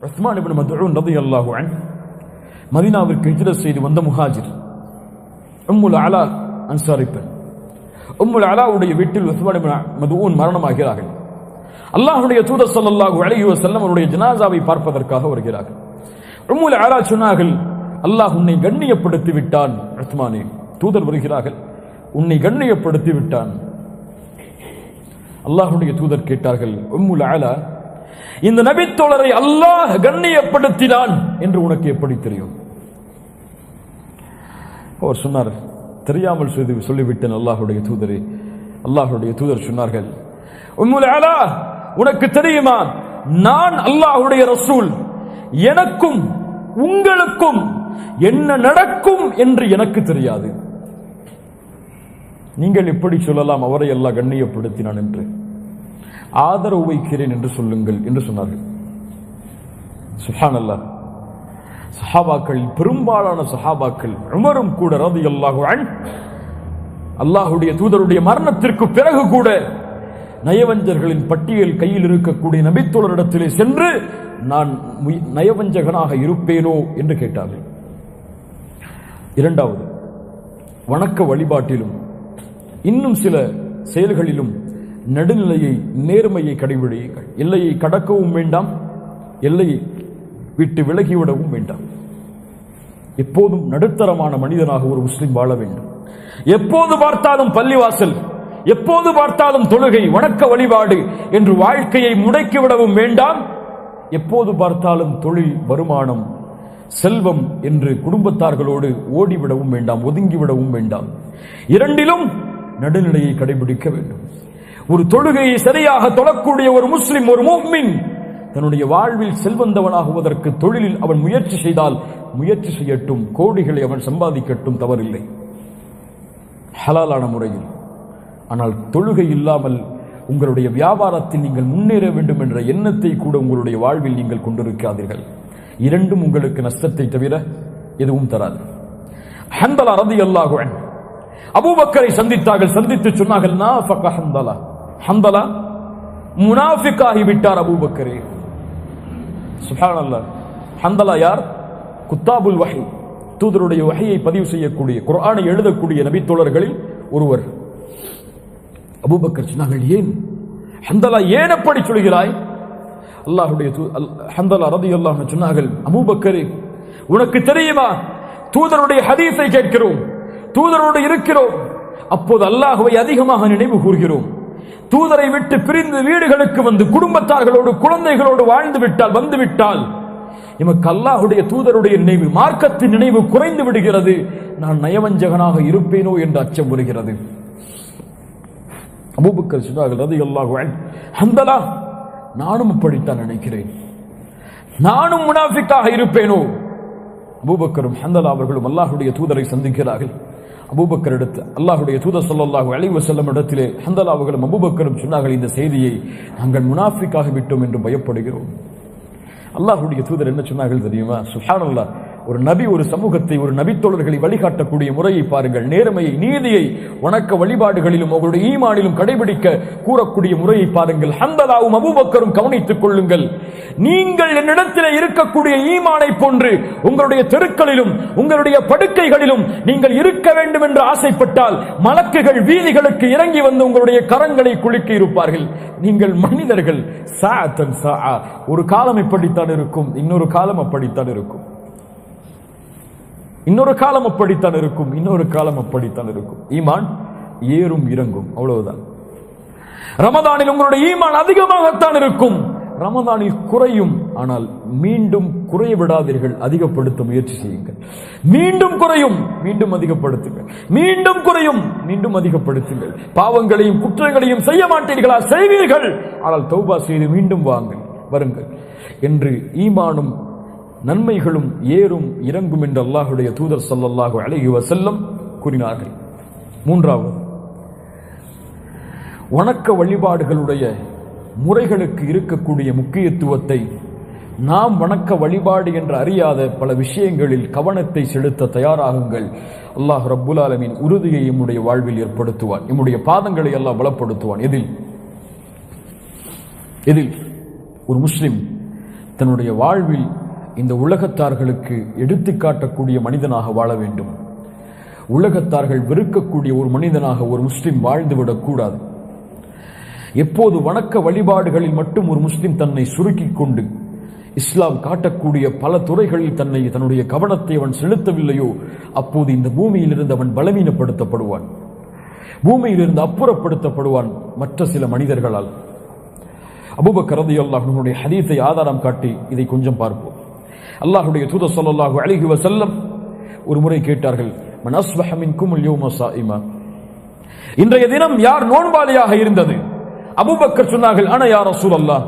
Rahman ibn மதுஊன் ரதி அல்லாஹுவன் மதீனாவிற்கு ஹிஜ்ரத் செய்து வந்த முஹாஜிர் உம்முல் அலா அன்சாரி பெண். உம்முல் அலாவுடைய வீட்டில் உஸ்மான் இபின் மதுஊன் மரணமாகிறார்கள். அல்லாஹுடைய தூதர் சல்லாஹு அலைஹி வசல்லம் அவருடைய ஜனாசாவை பார்ப்பதற்காக வருகிறார்கள். உம்முல் அலா சொன்னார்கள் அல்லாஹ் உன்னை கண்ணியப்படுத்தி விட்டான். ரஹ்மானே தூதர் வருகிறார்கள் உன்னை கண்ணியப்படுத்தி விட்டான். அல்லாஹுடைய தூதர் கேட்டார்கள் உம்முல் அலா இந்த நபித்தோழரை அல்லாஹ் கண்ணியப்படுத்தினான் என்று உனக்கு எப்படி தெரியும்? அவர் சொன்னார் தெரியாமல் செய்து சொல்லிவிட்டேன் அல்லாஹுடைய தூதரே. அல்லாஹுடைய தூதர் சொன்னார்கள் உம்முல் அலா உனக்கு தெரியுமா? நான் அல்லாஹுடைய ரசூல். எனக்கும் உங்களுக்கும் என்ன நடக்கும் என்று எனக்கு தெரியாது. நீங்கள் இப்படி சொல்லலாம் அவரை எல்லாம் கண்ணியப்படுத்தினான் என்று. ஆதரவு வைக்கிறேன் என்று சொல்லுங்கள் என்று சொன்னார்கள். சுஹான் சஹாபாக்கள் பெரும்பாலான சஹாபாக்கள் உமரும் கூட ரதி அல்லாஹு அல்லாஹுடைய தூதருடைய மரணத்திற்கு பிறகு கூட நயவஞ்சர்களின் பட்டியல் கையில் இருக்கக்கூடிய நபித்தோழரிடத்திலே சென்று நான் நயவஞ்சகனாக இருப்பேனோ என்று கேட்டார்கள். இரண்டாவது வணக்க வழிபாட்டிலும் இன்னும் சில செயல்களிலும் நடுநிலையை நேர்மையை கடைபிடியுங்கள். எல்லையை கடக்கவும் வேண்டாம் எல்லையை விட்டு விலகிவிடவும் வேண்டாம். எப்போதும் நடுத்தரமான மனிதனாக ஒரு முஸ்லிம் வாழ வேண்டும். எப்போது பார்த்தாலும் பள்ளிவாசல் எப்போது பார்த்தாலும் தொழுகை வணக்க வழிபாடு என்று வாழ்க்கையை முடக்கிவிடவும் வேண்டாம். எப்போது பார்த்தாலும் தொழில் வருமானம் செல்வம் என்று குடும்பத்தார்களோடு ஓடிவிடவும் வேண்டாம் ஒதுங்கிவிடவும் வேண்டாம். இரண்டிலும் நடுநிலையை கடைபிடிக்க வேண்டும். ஒரு தொழுகையை சரியாக தொழக்கூடிய ஒரு முஸ்லிம் ஒரு முஃமின் தன்னுடைய வாழ்வில் செல்வந்தவனாகுவதற்கு தொழிலில் அவன் முயற்சி செய்தால் முயற்சி செய்யட்டும் கோடிகளை அவன் சம்பாதிக்கட்டும் தவறில்லை. ஹலாலான முறையில். ஆனால் தொழுகை இல்லாமல் உங்களுடைய வியாபாரத்தில் நீங்கள் முன்னேற வேண்டும் என்ற எண்ணத்தை கூட உங்களுடைய வாழ்வில் நீங்கள் கொண்டிருக்காதீர்கள். இரண்டும் உங்களுக்கு நஷ்டத்தை தவிர எதுவும் தராது. ஹந்தலா ரதி அல்லாஹுவன் அபூபக்கரை சந்தித்தார்கள் சந்தித்து சொன்னார்கள் ஹம்பலா ஹந்தலா முனாஃபிக்காகி விட்டார் அபூபக்கரே. சுப்ஹானல்லாஹ் ஹந்தலா யார்? குத்தாபுல் வஹி. தூதருடைய வகையை பதிவு செய்யக்கூடிய குரானை எழுதக்கூடிய நபித்தோழர்களில் ஒருவர். அபூபக்கர் நாங்கள் ஏன் ஹந்தலா ஏன் அப்படி சொல்கிறாய்? அல்லாஹுடைய தூ- அல்- ஹந்தலா சொன்னார்கள் அபூபக்கரே உனக்கு தெரியுமா? தூதருடைய ஹதீஸை கேட்கிறோம் தூதரோடு இருக்கிறோம் அப்போது அல்லாஹுவை அதிகமாக நினைவு கூறுகிறோம். தூதரை விட்டு பிரிந்து வீடுகளுக்கு வந்து குடும்பத்தார்களோடு குழந்தைகளோடு வாழ்ந்து விட்டால் வந்து விட்டால் எமக்கு அல்லாஹுடைய தூதருடைய நினைவு மார்க்கத்தின் நினைவு குறைந்து விடுகிறது. நான் நயவஞ்சகனாக இருப்பேனோ என்று அச்சம் வருகிறது. அபூபக்கர் சொன்னார்கள் ரதி அல்லாஹு ஹந்தலா நானும் அப்படித்தான் நினைக்கிறேன். நானும் முனாஃபிக்காக இருப்பேனோ? அபூபக்கரும் ஹந்தலா அவர்களும் அல்லாஹுடைய தூதரை சந்திக்கிறார்கள். அபூபக்கர் எடுத்து அல்லாஹுடைய தூத சொல்லாஹு அலைஹி செல்லும் இடத்திலே ஹந்தலாவுகளும் அபூபக்கரும் சொன்னார்கள் இந்த செய்தியை நாங்கள் முனாஃபிக்காக விட்டோம் என்று பயப்படுகிறோம். அல்லாஹுடைய தூதர் என்ன சொன்னார்கள் தெரியுமா? சுப்ஹானல்லாஹ் ஒரு நபி ஒரு சமூகத்தை ஒரு நபித்தோழர்களை வழிகாட்டக்கூடிய முறையை பாருங்கள். நேர்மையை நீதியை வணக்க வழிபாடுகளிலும் அவர்களுடைய ஈமானிலும் கடைபிடிக்க கூறக்கூடிய முறையை பாருங்கள். ஹந்தலாவும் அபூபக்கரும் கவனித்துக் கொள்ளுங்கள். நீங்கள் என்னிடத்தில் இருக்கக்கூடிய ஈமானை போன்று உங்களுடைய தெருக்களிலும் உங்களுடைய படுக்கைகளிலும் நீங்கள் இருக்க வேண்டும் என்று ஆசைப்பட்டால் மலக்குகள் வீதிகளுக்கு இறங்கி வந்து உங்களுடைய கரங்களை குலுக்கி இருப்பார்கள். நீங்கள் மனிதர்கள். ஒரு காலம் இப்படித்தான் இருக்கும். இன்னொரு காலம் அப்படித்தான் இருக்கும். இன்னொரு காலம் அப்படித்தான் இருக்கும். இன்னொரு காலம் அப்படித்தான் இருக்கும். ஈமான் ஏறும் இறங்கும். அவ்வளவுதான். ரமதானில் உங்களுடைய ஈமான் அதிகமாகத்தான் இருக்கும். ரமதானில் குறையும். ஆனால் மீண்டும் குறைய விடாதீர்கள். அதிகப்படுத்த முயற்சி செய்யுங்கள். மீண்டும் குறையும். மீண்டும் அதிகப்படுத்துங்கள். மீண்டும் குறையும். மீண்டும் அதிகப்படுத்துங்கள். பாவங்களையும் குற்றங்களையும் செய்ய மாட்டீர்களா? செய்வீர்கள். ஆனால் தௌபா செய்து மீண்டும் வாங்க. வருங்கள். என்று ஈமானும் நன்மைகளும் ஏறும் இறங்கும் என்று அல்லாஹுடைய தூதர் சல்லல்லாஹு அழகி வசல்லம் கூறினார்கள். மூன்றாவது வணக்க வழிபாடுகளுடைய முறைகளுக்கு இருக்கக்கூடிய முக்கியத்துவத்தை நாம் வணக்க வழிபாடு என்று அறியாத பல விஷயங்களில் கவனத்தை செலுத்த தயாராகுங்கள். அல்லாஹ் ரப்புல் ஆலமின் உறுதியை நம்முடைய வாழ்வில் ஏற்படுத்துவான். நம்முடைய பாதங்களை எல்லாம் பலப்படுத்துவான். எதில்? எதில்? ஒரு முஸ்லிம் தன்னுடைய வாழ்வில் இந்த உலகத்தார்களுக்கு எடுத்துக்காட்டக்கூடிய மனிதனாக வாழ வேண்டும். உலகத்தார்கள் வெறுக்கக்கூடிய ஒரு மனிதனாக ஒரு முஸ்லிம் வாழ்ந்துவிடக்கூடாது எப்போது வணக்க வழிபாடுகளில் மட்டும் ஒரு முஸ்லிம் தன்னை சுருக்கிக் கொண்டு இஸ்லாம் காட்டக்கூடிய பல துறைகளில் தன்னை தன்னுடைய கவனத்தை அவன் செலுத்தவில்லையோ அப்போது இந்த பூமியிலிருந்து அவன் பலவீனப்படுத்தப்படுவான். பூமியிலிருந்து அப்புறப்படுத்தப்படுவான் மற்ற சில மனிதர்களால். அபூபக்கர் ரலியல்லாஹு அன்ஹுடைய ஆதாரம் காட்டி இதை கொஞ்சம் பார்ப்போம். அல்லாஹுடைய தூத சொல்லல்லாஹு அழகி வசல்லம் ஒரு முறை கேட்டார்கள் மனஸ்வஹமின் குமுல் மின்கும் அல்-யௌம இன்றைய தினம் யார் நோன்பாளியாக இருந்தது? அபூபக்கர் சொன்னார்கள் அன யா ரசூலல்லாஹ்.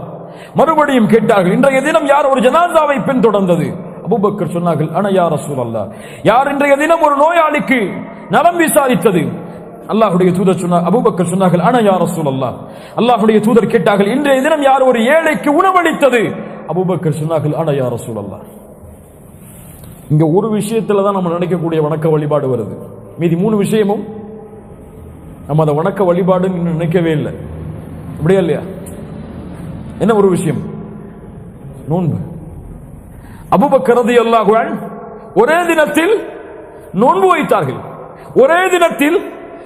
மறுபடியும் கேட்டார்கள் இன்றைய தினம் யார் ஒரு ஜனாசாவை பின்தொடர்ந்தது? அபூபக்கர் சொன்னார்கள் அன யா ரசூலல்லாஹ். யார் இன்றைய தினம் ஒரு நோயாளிக்கு நலம் விசாரித்தது? அல்லாஹுடைய தூதர் சொன்னார் அபூபக்கர் சொன்னார்கள் அன யா ரசூலல்லாஹ். அல்லாஹுடைய தூதர் கேட்டார்கள் இன்றைய தினம் யார் ஒரு ஏழைக்கு உணவளித்தது? அபூபக்கர் சொன்னார்கள் அன யா ரசூலல்லாஹ். இங்க ஒரு விஷயத்துல தான் நம்ம நினைக்கக்கூடிய வணக்க வழிபாடு வருது. மீதி மூணு விஷயமும் நம்ம அதை வணக்க வழிபாடுன்னு நினைக்கவே இல்லை. அப்படியா இல்லையா? என்ன ஒரு விஷயம்? நோன்பு. அபுபக்கரதி அல்லாஹுவான் ஒரே தினத்தில் நோன்பு வைத்தார்கள். ஒரே தினத்தில்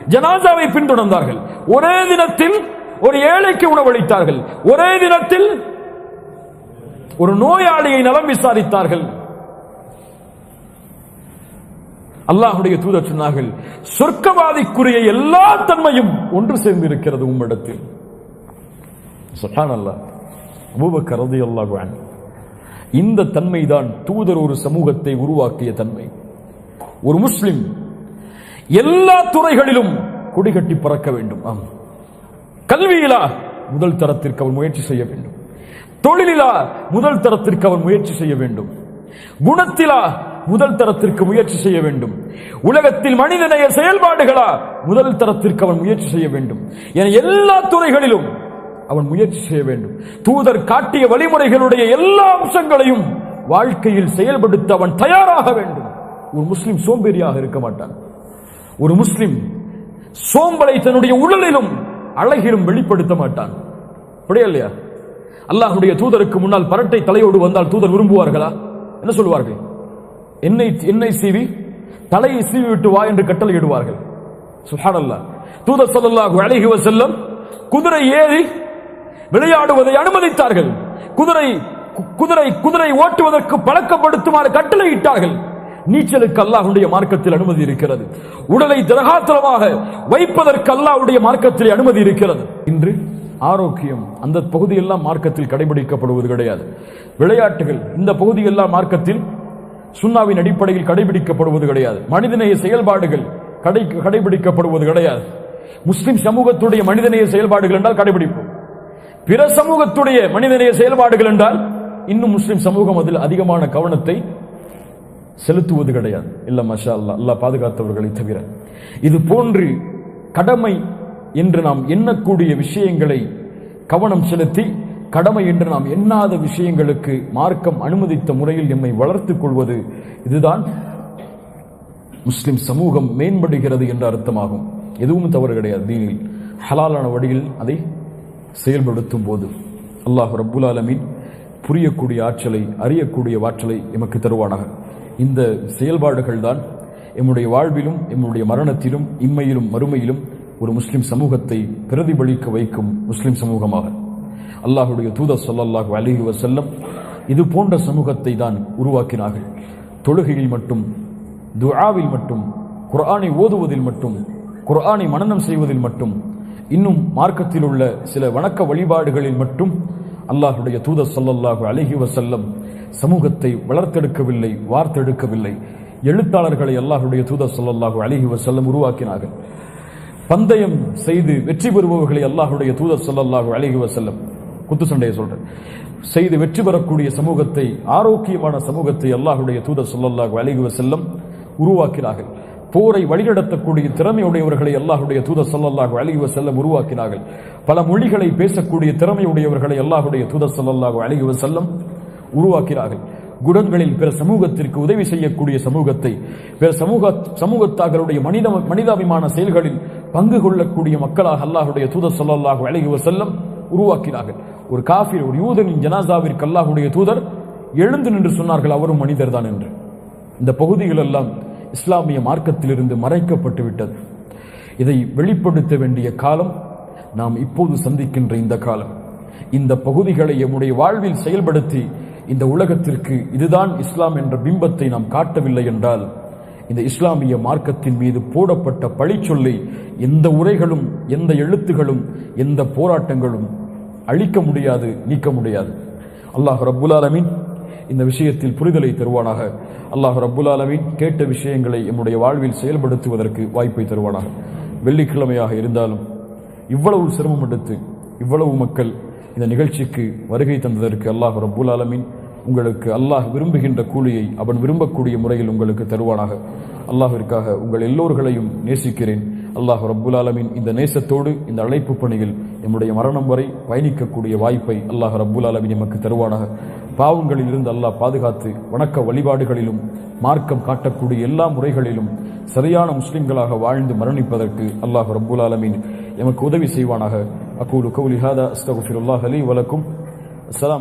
ஜனாசாவை பின்தொடர்ந்தார்கள். ஒரே தினத்தில் ஒரு ஏழைக்கு உணவளித்தார்கள் ஒரே தினத்தில் ஒரு நோயாளியை நலம் விசாரித்தார்கள். அல்லாஹுடைய தூதர் சொன்னார்கள் சொர்க்கவாதிக்குரிய எல்லா தன்மையும் ஒன்று சேர்ந்து இருக்கிறது உம்மிடத்தில். சுஹான் அல்லாஹ் அபூபக்கர் ரலியல்லாஹு அல்லாஹ் இந்த தன்மைதான் தூதர் ஒரு சமூகத்தை உருவாக்கிய தன்மை. ஒரு முஸ்லிம் எல்லா துறைகளிலும் கொடிகட்டி பறக்க வேண்டும். ஆம். கல்வியிலா முதல் தரத்திற்கு அவன் முயற்சி செய்ய வேண்டும். தொழிலிலா முதல் தரத்திற்கு அவன் முயற்சி செய்ய வேண்டும். குணத்திலா முதல் தரத்திற்கு முயற்சி செய்ய வேண்டும். உலகத்தில் மனிதநேய செயல்பாடுகளா? முதல் தரத்திற்கு அவன் முயற்சி செய்ய வேண்டும். என எல்லா துறைகளிலும் அவன் முயற்சி செய்ய வேண்டும். தூதர் காட்டிய வழிமுறைகளுடைய எல்லா அம்சங்களையும் வாழ்க்கையில் செயல்படுத்த அவன் தயாராக வேண்டும். ஒரு முஸ்லிம் சோம்பேறியாக இருக்க மாட்டான். ஒரு முஸ்லிம் சோம்பலை தன்னுடைய உடலிலும் அழகிலும் வெளிப்படுத்த மாட்டான். அப்படியா இல்லையா? அல்லாஹுடைய தூதருக்கு முன்னால் பரட்டை தலையோடு வந்தால் தூதர் விரும்புவார்களா? என்ன சொல்லுவார்கள்? என்னை என்னை சீவி தலையை சீவி விட்டு வா என்று கட்டளையிடுவார்கள். சுஹானல்லா. தூதர் சொல்லல்லாஹு அழகி வஸல்லம் குதிரை ஏறி விளையாடுவதை அனுமதித்தார்கள். குதிரை கு- குதிரை குதிரை ஓட்டுவதற்கு பழக்கப்படுத்துமாறு கட்டளையிட்டார்கள். நீச்சலுக்கு அல்லாஹுடைய மார்க்கத்தில் அனுமதி இருக்கிறது. உடலை திரகாத்திரமாக வைப்பதற்கு அல்லாஹுடைய மார்க்கத்தில் அனுமதி இருக்கிறது. இன்று ஆரோக்கியம் அந்த பகுதியெல்லாம் மார்க்கத்தில் கடைபிடிக்கப்படுவது கிடையாது. விளையாட்டுகள் இந்த பகுதியெல்லாம் மார்க்கத்தில் சுண்ணாவின் அடிப்படையில் கடைபிடிக்கப்படுவது கிடையாது. மனிதநேய செயல்பாடுகள் கடை கடைபிடிக்கப்படுவது கிடையாது. முஸ்லிம் சமூகத்துடைய மனிதநேய செயல்பாடுகள் என்றால் கடைபிடிப்போம். பிற சமூகத்துடைய மனிதநேய செயல்பாடுகள் என்றால் இன்னும் முஸ்லிம் சமூகம் அதில் அதிகமான கவனத்தை செலுத்துவது கிடையாது. இல்லை மஷா அல்லாஹ் அல்லா பாதுகாத்தவர்களை தவிர. இது போன்று கடமை என்று நாம் எண்ணக்கூடிய விஷயங்களை கவனம் செலுத்தி கடமை என்று நாம் எண்ணாத விஷயங்களுக்கு மார்க்கம் அனுமதித்த முறையில் எம்மை வளர்த்துக் கொள்வது இதுதான் முஸ்லிம் சமூகம் மேம்படுகிறது என்ற அர்த்தமாகும். எதுவும் தவறு கிடையாது தீனில். ஹலாலான வழியில் அதை செயல்படுத்தும் போது அல்லாஹ் ரப்புல் ஆலமீன் புரியக்கூடிய ஆற்றலை அறியக்கூடிய ஆற்றலை எமக்கு தருவானாக. இந்த செயல்பாடுகள் தான் எம்முடைய வாழ்விலும் எம்முடைய மரணத்திலும் இம்மையிலும் மறுமையிலும் ஒரு முஸ்லிம் சமூகத்தை பிரதிபலிக்க வைக்கும் முஸ்லிம் சமூகமாக. அல்லாஹுடைய தூதர் சொல்லல்லாஹு அலிஹி வசல்லம் இது போன்ற சமூகத்தை தான் உருவாக்கினார்கள். தொழுகையில் மட்டும் துஆவில் மட்டும் குர்ஆனை ஓதுவதில் மட்டும் குர்ஆனை மனநம் செய்வதில் மட்டும் இன்னும் மார்க்கத்தில் உள்ள சில வணக்க வழிபாடுகளில் மட்டும் அல்லாஹுடைய தூதர் சொல்லல்லாஹு அலைஹி வசல்லம் சமூகத்தை வளர்த்தெடுக்கவில்லை வார்த்தெடுக்கவில்லை. எழுத்தாளர்களை அல்லாஹுடைய தூதர் சொல்லல்லாஹு அலைஹி வசல்லம் உருவாக்கினார்கள். பந்தயம் செய்து வெற்றி பெறுபவர்களை அல்லாஹுடைய தூதர் சொல்லல்லாஹு அலைஹி வசல்லம் குத்து சண்டையை சொல்றேன். செய்து வெற்றி பெறக்கூடிய சமூகத்தை ஆரோக்கியமான சமூகத்தை அல்லாஹுடைய தூதர் சொல்லல்லாஹ் அழகுவ செல்லம் உருவாக்கினார்கள். போரை வழிநடத்தக்கூடிய திறமையுடையவர்களை அல்லாஹுடைய தூதர் சொல்லல்லாஹ் அழகுவ செல்லம் உருவாக்கினார்கள். பல மொழிகளை பேசக்கூடிய திறமையுடையவர்களை அல்லாஹுடைய தூதர் சொல்லல்லாஹ் அழகுவ செல்லம் உருவாக்கினார்கள். குணங்களில் பிற சமூகத்திற்கு உதவி செய்யக்கூடிய சமூகத்தை பிற சமூக சமூகத்தார்களுடைய மனித மனிதாபிமான செயல்களில் பங்கு கொள்ளக்கூடிய மக்களாக அல்லாஹுடைய தூதர் சொல்லல்லாஹ் அழகுவ செல்லம் உருவாக்கினார்கள். ஒரு காஃபிர் ஒரு யூதனின் ஜனாசாவிற்கு அல்லாஹுடைய தூதர் எழுந்து நின்று சொன்னார்கள் அவரும் மனிதர் தான் என்று. இந்த பகுதிகள் எல்லாம் இஸ்லாமிய மார்க்கத்திலிருந்து மறைக்கப்பட்டு விட்டது. இதை வெளிப்படுத்த வேண்டிய காலம் நாம் இப்போது சந்திக்கின்ற இந்த காலம். இந்த பகுதிகளை எம்முடைய வாழ்வில் செயல்படுத்தி இந்த உலகத்திற்கு இதுதான் இஸ்லாம் என்ற பிம்பத்தை நாம் காட்டவில்லை என்றால் இந்த இஸ்லாமிய மார்க்கத்தின் மீது போடப்பட்ட பழிச்சொல்லை எந்த உரைகளும் எந்த எழுத்துகளும் எந்த போராட்டங்களும் அழிக்க முடியாது நீக்க முடியாது. அல்லாஹ் ரப்புல் ஆலமீன் இந்த விஷயத்தில் புரிதலை தருவானாக. அல்லாஹ் ரப்புல் ஆலமீன் கேட்ட விஷயங்களை என்னுடைய வாழ்வில் செயல்படுத்துவதற்கு வாய்ப்பை தருவானாக. வெள்ளிக்கிழமையாக இருந்தாலும் இவ்வளவு சிரமம் எடுத்து இவ்வளவு மக்கள் இந்த நிகழ்ச்சிக்கு வருகை தந்ததற்கு அல்லாஹ் ரப்புல் ஆலமீன் உங்களுக்கு அல்லாஹ் விரும்புகின்ற கூலியை அவன் விரும்பக்கூடிய முறையில் உங்களுக்கு தருவானாக. அல்லாஹிற்காக உங்கள் எல்லோர்களையும் நேசிக்கிறேன். அல்லாஹ் ரப்புல் ஆலமீன் இந்த நேசத்தோடு இந்த அழைப்பு பணியில் நம்முடைய மரணம் வரை பயணிக்கக்கூடிய வாய்ப்பை அல்லாஹ் ரப்புல் ஆலமீன் எமக்கு தருவானாக. பாவங்களில் இருந்து அல்லாஹ் பாதுகாத்து வணக்க வழிபாடுகளிலும் மார்க்கம் காட்டக்கூடிய எல்லா முறைகளிலும் சரியான முஸ்லிம்களாக வாழ்ந்து மரணிப்பதற்கு அல்லாஹ் ரப்புல் ஆலமீன் எமக்கு உதவி செய்வானாக. அக்கூலு கவுலிஹாதா ஹாதா அஸ்தகுஃபிருல்லாஹ் அலி வலக்கும். அஸ்லாம்